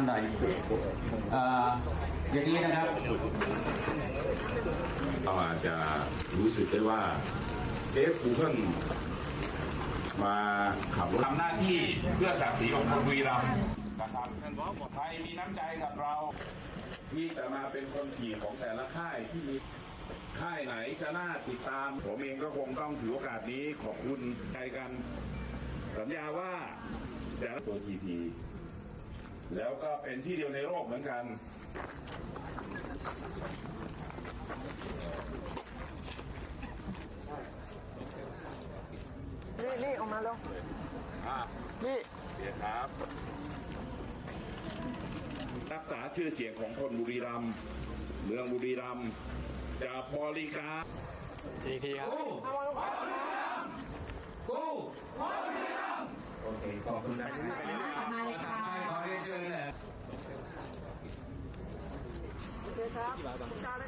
ำหน่อยเอ่ออย่างนี้นะครับเราอาจจะรู้สึกได้ว่าเอ๊ะครูเพิ่งมาขับรถทำหน้าที่เพื่อศักดิ์ศรีของคนบุรีรัมนะครับใครมีน้ำใจกับเรา ที่จะมาเป็นคนขี่ของแต่ละค่ายที่มีค่ายไหนจะน่าติดตามผมเองก็คงต้องถือโอกาสนี้ขอบคุณใจกัน สัญญาว่าจะตัวทีที แล้วก็เป็นที่เดียวในโลกเหมือนกัน นี่นี่ออกมาแล้วอะนี่เดี๋ยวครับ รักษาชื่อเสียงของคนบุรีรัมย์เมืองบุรีรัมย์จะบริการอีกทีครับกูโอเคขอบคุณนะไปเรื่อ ยๆข